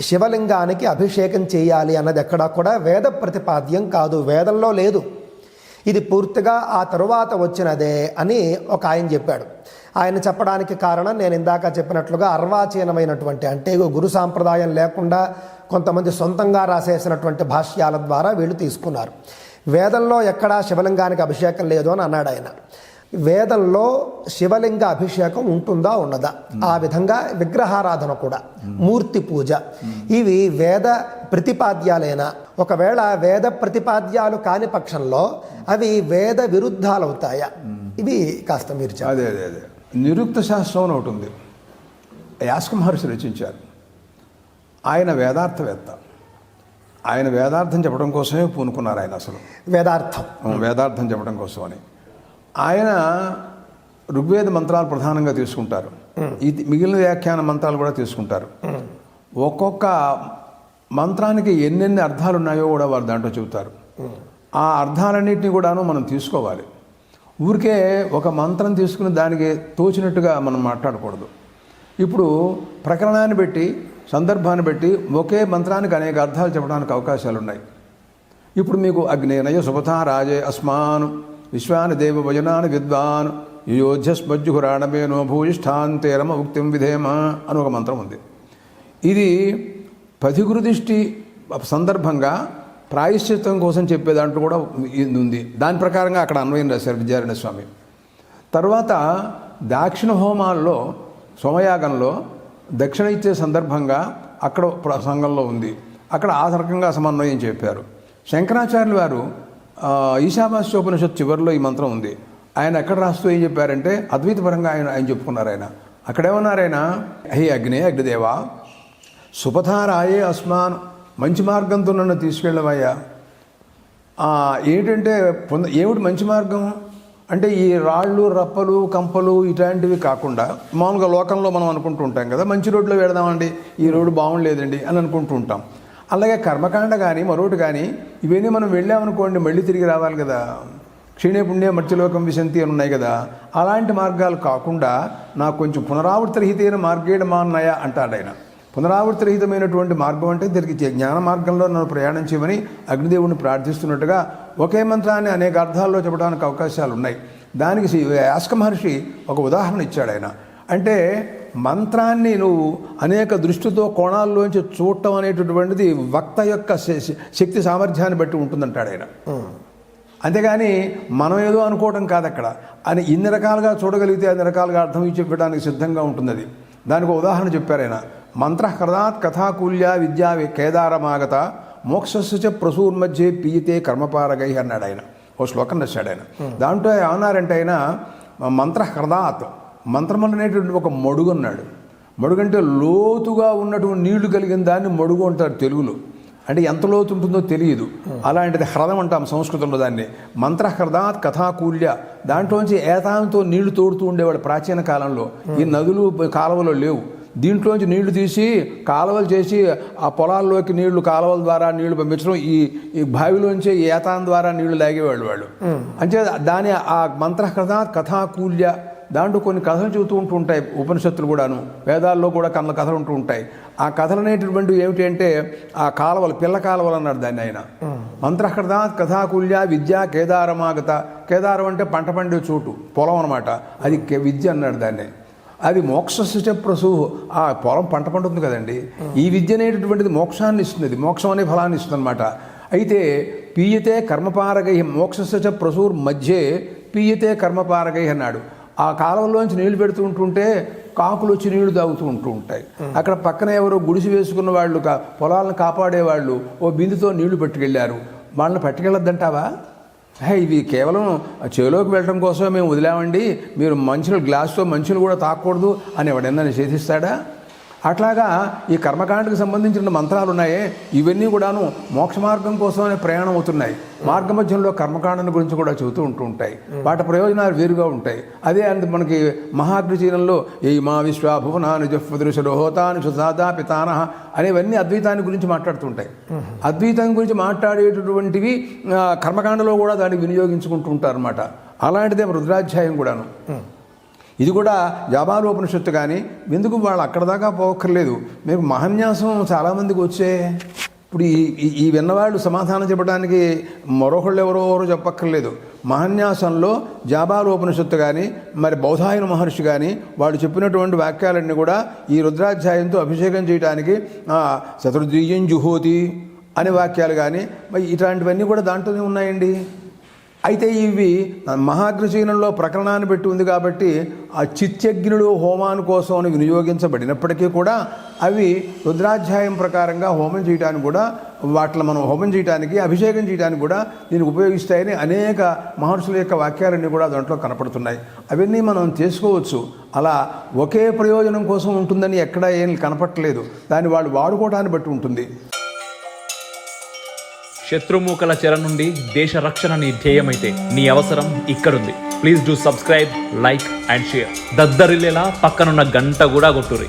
శివలింగానికి అభిషేకం చేయాలి అన్నది ఎక్కడా కూడా వేద ప్రతిపాద్యం కాదు వేదంలో లేదు. ఇది పూర్తిగా ఆ తరువాత వచ్చినదే అని ఒక ఆయన చెప్పాడు. ఆయన చెప్పడానికి కారణం నేను ఇందాక చెప్పినట్లుగా అర్వాచీనమైనటువంటి అంటే గురు సాంప్రదాయం లేకుండా కొంతమంది సొంతంగా రాసేసినటువంటి భాష్యాల ద్వారా వీళ్ళు తీసుకున్నారు. వేదంలో ఎక్కడా శివలింగానికి అభిషేకం లేదు అని అన్నాడు ఆయన. వేదంలో శివలింగ అభిషేకం ఉంటుందా ఉండదా ఆ విధంగా విగ్రహారాధన కూడా మూర్తి పూజ. ఇవి వేద ప్రతిపాద్యాలైనా? ఒకవేళ వేద ప్రతిపాద్యాలు కాని పక్షంలో అవి వేద విరుద్ధాలు అవుతాయా ఇవి కాస్త మీరు అదే అదే అదే. నిరుక్త శాస్త్రం అని ఒకటి ఉంది. యాస్క మహర్షి రచించారు. ఆయన వేదార్థవేత్త. ఆయన వేదార్థం చెప్పడం కోసమే పూనుకున్నారు ఆయన అసలు. వేదార్థం. వేదార్థం చెప్పడం కోసం అని. ఆయన ఋగ్వేద మంత్రాలు ప్రధానంగా తీసుకుంటారు. ఇది మిగిలిన వ్యాఖ్యాన మంత్రాలు కూడా తీసుకుంటారు. ఒక్కొక్క మంత్రానికి ఎన్నెన్ని అర్థాలు ఉన్నాయో కూడా వారు దాంట్లో చెబుతారు. ఆ అర్థాలన్నింటినీ కూడాను మనం తీసుకోవాలి. ఊరికే ఒక మంత్రం తీసుకుని దానికి తోచినట్టుగా మనం మాట్లాడకూడదు. ఇప్పుడు ప్రకరణాన్ని బట్టి సందర్భాన్ని బట్టి ఒకే మంత్రానికి అనేక అర్థాలు చెప్పడానికి అవకాశాలు ఉన్నాయి ఇప్పుడు మీకు అగ్నేనయ సుపథా రాజే అస్మాన్ విశ్వాని దేవ భజనాని విద్వాన్. యోధ్యస్మజ్జుహురాణమేనో భూయిష్ఠాంతేరమ ఉక్తిం విధేమ అని ఒక మంత్రం ఉంది. ఇది పథిగురుదిష్టి సందర్భంగా ప్రాయశ్చిత్వం కోసం చెప్పే దాంట్లో కూడా ఇది ఉంది. దాని ప్రకారంగా అక్కడ అన్వయం రాశారు విద్యారాయణ స్వామి. తర్వాత దాక్షిణ హోమాల్లో సోమయాగంలో దక్షిణ ఇచ్చే సందర్భంగా అక్కడ ప్రసంగంలో ఉంది. అక్కడ ఆ రకంగా సమన్వయం చెప్పారు. శంకరాచార్యులు వారు ఈశావాస్యోపనిషత్ చివరిలో ఈ మంత్రం ఉంది. ఆయన ఎక్కడ రాస్తూ ఏం చెప్పారంటే అద్వైతపరంగా ఆయన ఆయన చెప్పుకున్నారు ఆయన. అక్కడేమన్నారు హే అగ్నే అగ్నిదేవా సుపథారాయే అస్మాన్ మంచి మార్గంతో నన్ను తీసుకెళ్ళవయ్యా. ఏంటంటే పొంద ఏమిటి మంచి మార్గం? అంటే ఈ రాళ్ళు రప్పలు కంపలు ఇట్లాంటివి కాకుండా మామూలుగా లోకంలో మనం అనుకుంటూ ఉంటాం కదా మంచి రోడ్లో వెడదామండి ఈ రోడ్డు బాగుండలేదండి అని అనుకుంటూ ఉంటాం. అలాగే కర్మకాండ కానీ మరొకటి కానీ ఇవన్నీ మనం వెళ్ళామనుకోండి మళ్ళీ తిరిగి రావాలి కదా. క్షీణే పుణ్య మత్స్యలోకం విశంతి అని ఉన్నాయి కదా. అలాంటి మార్గాలు కాకుండా నాకు కొంచెం పునరావృత రహితైన మార్గేణ మాన్నయ అంటాడు ఆయన. రహితమైనటువంటి మార్గం అంటే తిరిగి జ్ఞాన మార్గంలో నన్ను ప్రయాణం చేయమని అగ్నిదేవుని ప్రార్థిస్తున్నట్టుగా ఒకే మంత్రాన్ని అనేక అర్థాల్లో చెప్పడానికి అవకాశాలు ఉన్నాయి దానికి శ్రీ యాస్క మహర్షి ఒక ఉదాహరణ ఇచ్చాడు ఆయన. అంటే మంత్రాన్ని నువ్వు అనేక దృష్టితో కోణాల్లోంచి చూడటం అనేటటువంటిది వక్త యొక్క శక్తి సామర్థ్యాన్ని బట్టి ఉంటుందంటాడు ఆయన. అంతేగాని మనం ఏదో అనుకోవడం కాదు అక్కడ అని ఇన్ని రకాలుగా చూడగలిగితే అన్ని రకాలుగా అర్థం చెప్పడానికి సిద్ధంగా ఉంటుంది అది దానికి ఉదాహరణ చెప్పారు ఆయన. మంత్ర కృదాత్ కథాకూల్య విద్యా కేదారమాగత మోక్షస్య ప్రసూర్మధ్యే పీయతే కర్మపారగై అన్నాడు ఆయన. ఓ శ్లోకం రాశాడు ఆయన. దాంట్లో ఏమన్నారంటే ఆయన మంత్ర కృదాత్ మంత్రం అనేటువంటి ఒక మడుగు అన్నాడు మడుగు అంటే లోతుగా ఉన్నటువంటి నీళ్ళు కలిగిన దాన్ని మడుగు అంటారు తెలుగులో. అంటే ఎంత లోతు ఉంటుందో తెలియదు. అలాంటిది హ్రదం అంటాం సంస్కృతంలో దాన్ని. మంత్ర హ్రదాత్ కథాకూల్య. దాంట్లోంచి ఏతాంతో నీళ్ళు తోడుతూ ఉండేవాడు ప్రాచీన కాలంలో. ఈ నదులు కాలువలు లేవు. దీంట్లోంచి నీళ్ళు తీసి కాలువలు చేసి ఆ పొలాల్లోకి నీళ్ళు కాలువల ద్వారా నీళ్ళు పంపించడం ఈ ఈ బావిలోంచి ఏతాన్ ద్వారా నీళ్ళు లాగేవాళ్ళు వాళ్ళు. అంటే దాని ఆ మంత్ర హ్రదాత్ కథాకూల్య దాంట్లో కొన్ని కథలు చెబుతూ ఉంటూ ఉంటాయి ఉపనిషత్తులు కూడాను. వేదాల్లో కూడా కన్న కథలు ఉంటూ ఉంటాయి. ఆ కథలు అనేటటువంటివి ఏమిటి అంటే ఆ కాలువలు పిల్ల కాలువలు అన్నాడు దాన్ని ఆయన. మంత్రహృద కథాకుల్య విద్య కేదారమాగత. కేదారం అంటే పంట పండే చోటు పొలం అనమాట అది కే- విద్య అన్నాడు దాన్ని. అది మోక్ష ప్రసూ ఆ పొలం పంట పండుతుంది కదండి. ఈ విద్య అనేటటువంటిది మోక్షాన్ని ఇస్తుంది మోక్షం అనే ఫలాన్ని ఇస్తుంది అనమాట అయితే పీయతే కర్మపారగై మోక్ష ప్రసూర్ మధ్యే పీయతే కర్మపారగై అన్నాడు. ఆ కాలంలోంచి నీళ్ళు పెడుతూ ఉంటుంటే కాకులు వచ్చి నీళ్ళు తాగుతూ ఉంటూ ఉంటాయి. అక్కడ పక్కన ఎవరో గుడిసి వేసుకున్న వాళ్ళు పొలాలను కాపాడేవాళ్ళు ఓ బిందుతో నీళ్ళు పట్టుకెళ్ళారు వాళ్ళని పట్టుకెళ్ళొద్దంటావా? హే ఇవి కేవలం చెవిలోకి వెళ్ళడం కోసమే మేము వదిలామండి. మీరు మంచులు గ్లాస్తో మంచులు కూడా తాకూడదు అని ఎవడన్నా నిషేధిస్తాడా? అట్లాగా ఈ కర్మకాండకు సంబంధించిన మంత్రాలు ఉన్నాయే ఇవన్నీ కూడాను మోక్ష మార్గం కోసమే ప్రయాణం అవుతున్నాయి. మార్గ మధ్యంలో కర్మకాండల గురించి కూడా చెబుతూ ఉంటూ ఉంటాయి. వాటి ప్రయోజనాలు వేరుగా ఉంటాయి. అదే అందు మనకి మహాగ్రచీనంలో ఏ మా విశ్వ భువనాను జఫ్దృశుడు హోతాను సుధాదా పితానహ అనేవన్నీ అద్వైతాన్ని గురించి మాట్లాడుతుంటాయి అద్వైతం గురించి మాట్లాడేటటువంటివి కర్మకాండలో కూడా దాన్ని వినియోగించుకుంటూ ఉంటారు అనమాట అలాంటిదే రుద్రాధ్యాయం కూడాను. ఇది కూడా జాబాలోపనిషత్తు కానీ ఎందుకు వాళ్ళు అక్కడ దాకా పోవక్కర్లేదు మీకు మహన్యాసం చాలామందికి వచ్చే. ఇప్పుడు ఈ ఈ- ఈ విన్నవాళ్ళు సమాధానం చెప్పడానికి మరొకళ్ళు ఎవరో ఎవరో చెప్పక్కర్లేదు. మహన్యాసంలో జాబాలోపనిషత్తు కానీ మరి బౌధాయన మహర్షి కానీ వాళ్ళు చెప్పినటువంటి వాక్యాలన్నీ కూడా ఈ రుద్రాధ్యాయంతో అభిషేకం చేయడానికి ఆ, జుహోతి అనే వాక్యాలు కానీ మరి ఇట్లాంటివన్నీ కూడా దాంట్లోనే ఉన్నాయండి. అయితే ఇవి మహాగ్రచీనంలో ప్రకరణాన్ని పెట్టి ఉంది కాబట్టి ఆ చిత్యగ్నుడు హోమాను కోసం అని వినియోగించబడినప్పటికీ కూడా అవి రుద్రాధ్యాయం ప్రకారంగా హోమం చేయడానికి కూడా వాటిలో మనం హోమం చేయడానికి అభిషేకం చేయడానికి కూడా దీన్ని ఉపయోగిస్తాయని అనేక మహర్షుల యొక్క వాక్యాలన్నీ కూడా దాంట్లో కనపడుతున్నాయి. అవన్నీ మనం చేసుకోవచ్చు. అలా ఒకే ప్రయోజనం కోసం ఉంటుందని ఎక్కడా ఏం కనపట్టలేదు దాన్ని వాళ్ళు వాడుకోవడాన్ని బట్టి ఉంటుంది. శత్రుమూకల చెర నుండి దేశ రక్షణ నీ ధ్యేయమైతే నీ అవసరం ఇక్కడుంది. Please do subscribe like and share దద్దరిల్లేలా పక్కనున్న గంట కూడా కొట్టుర్రి.